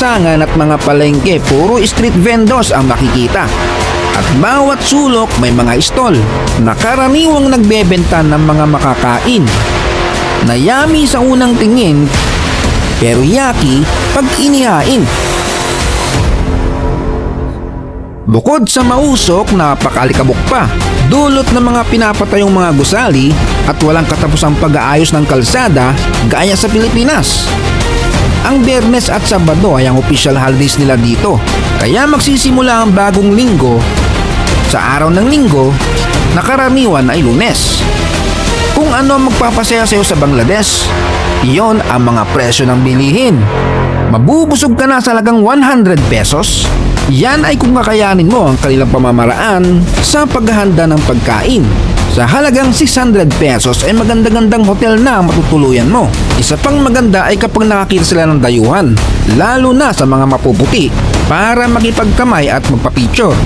lansangan at mga palengke, puro street vendors ang makikita. At bawat sulok may mga stall na karaniwang nagbebenta ng mga makakain. Na yummy sa unang tingin, pero yaki pag inihain. Bukod sa mausok, napakalikabok pa. Dulot ng mga pinapatayong mga gusali at walang katapusang pag-aayos ng kalsada gaya sa Pilipinas. Ang Bernes at Sabado ay ang official holidays nila dito. Kaya magsisimula ang bagong linggo sa araw ng linggo na karaniwan ay lunes. Kung ano ang magpapasaya sa'yo sa Bangladesh, iyon ang mga presyo ng bilihin. Mabubusog ka na sa lagang 100 pesos. Yan ay kung kakayanin mo ang kanilang pamamaraan sa paghahanda ng pagkain. Sa halagang 600 pesos ay maganda-gandang hotel na matutuluyan mo. Isa pang maganda ay kapag nakakita sila ng dayuhan, lalo na sa mga mapuputi, para makipagkamay at magpapicture.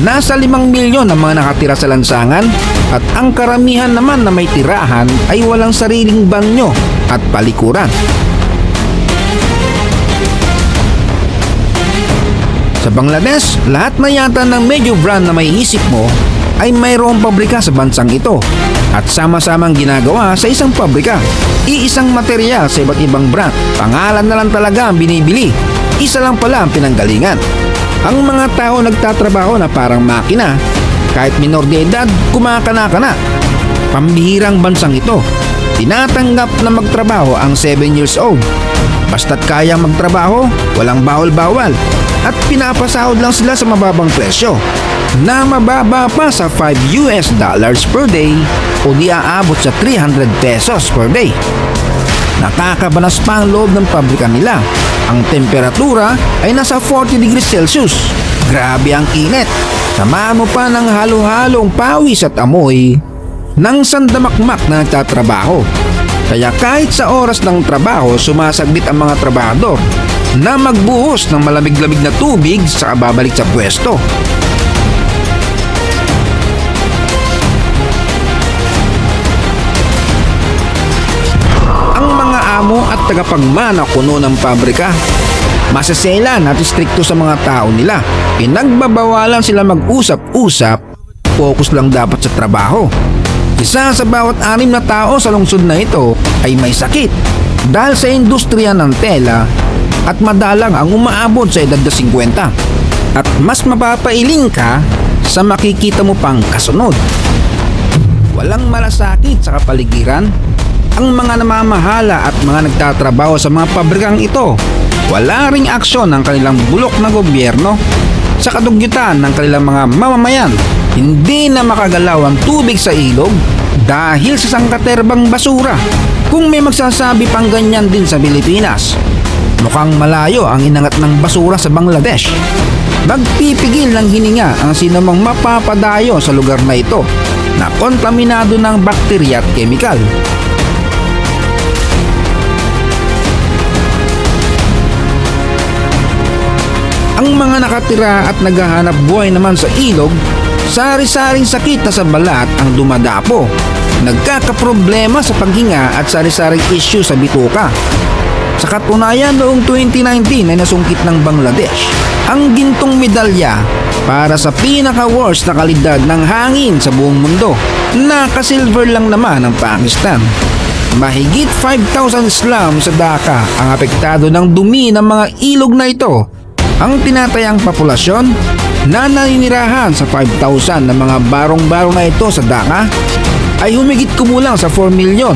Nasa 5 milyon ang mga nakatira sa lansangan at ang karamihan naman na may tirahan ay walang sariling banyo at palikuran. Sa Bangladesh, lahat na yata ng major brand na may isip mo ay mayroong pabrika sa bansang ito at sama-samang ginagawa sa isang pabrika. Iisang material sa iba't ibang brand. Pangalan na lang talaga ang binibili. Isa lang pala ang pinanggalingan. Ang mga tao nagtatrabaho na parang makina. Kahit minor de edad, kumakana-kana na. Pambihirang bansang ito. Tinatanggap na magtrabaho ang 7 years old. Basta't kayang magtrabaho, walang bawal-bawal. At pinapasahod lang sila sa mababang presyo na mababa pa sa 5 US dollars per day o di aabot sa 300 pesos per day. Nakakabanas pa ang loob ng pabrika nila. Ang temperatura ay nasa 40 degrees Celsius. Grabe ang init. Samahan mo pa ng halo-halong pawis at amoy ng sandamakmak na nagtatrabaho. Kaya kahit sa oras ng trabaho, sumasaglit ang mga trabahador na magbuhos ng malamig-lamig na tubig sa babalik sa pwesto. Tagapagmana kuno ng pabrika Masaselan at istrikto sa mga tao nila. Pinagbabawalan sila mag-usap-usap, focus lang dapat sa trabaho. Isa sa bawat anim na tao sa lungsod na ito ay may sakit dahil sa industriya ng tela at madalang ang umaabot sa edad na 50. At mas mapapailing ka sa makikita mo pang kasunod. Walang malasakit sa kapaligiran. Ang mga namamahala at mga nagtatrabaho sa mga pabrikang ito, wala ring aksyon ng kanilang bulok na gobyerno sa kadugyutan ng kanilang mga mamamayan. Hindi na makagalaw ang tubig sa ilog dahil sa sangkaterbang basura. Kung may magsasabi pang ganyan din sa Pilipinas, mukhang malayo ang inangat ng basura sa Bangladesh. Magpipigil ng hininga ang sinumang mapapadayo sa lugar na ito na kontaminado ng bakterya at kemikal. Ang mga nakatira at naghahanap buhay naman sa ilog, sari-saring sakit na sa balat ang dumadapo. Nagkakaproblema sa paghinga at sari-saring issue sa bituka. Sa katunayan noong 2019 ay nasungkit ng Bangladesh ang gintong medalya para sa pinaka-worst na kalidad ng hangin sa buong mundo. Naka-silver lang naman ang Pakistan. Mahigit 5,000 slum sa Dhaka ang apektado ng dumi ng mga ilog na ito ang tinatayang populasyon na naninirahan sa 5,000 na mga barong-barong na ito sa Dhaka ay humigit kumulang sa 4 milyon.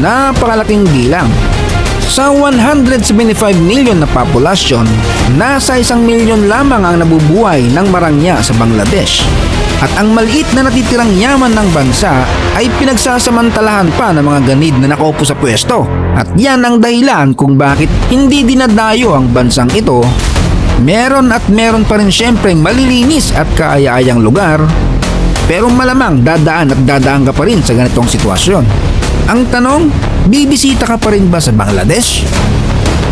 Napakalaking bilang. Sa 175 million na populasyon, nasa isang milyon lamang ang nabubuhay ng marangya sa Bangladesh. At ang maliit na natitirang yaman ng bansa ay pinagsasamantalahan pa ng mga ganid na nakaupo sa pwesto. At yan ang dahilan kung bakit hindi dinadayo ang bansang ito Meron at meron pa rin syempre malilinis at kaaya-ayang lugar. Pero malamang dadaan at dadaan ka pa rin sa ganitong sitwasyon. Ang tanong, bibisita ka pa rin ba sa Bangladesh?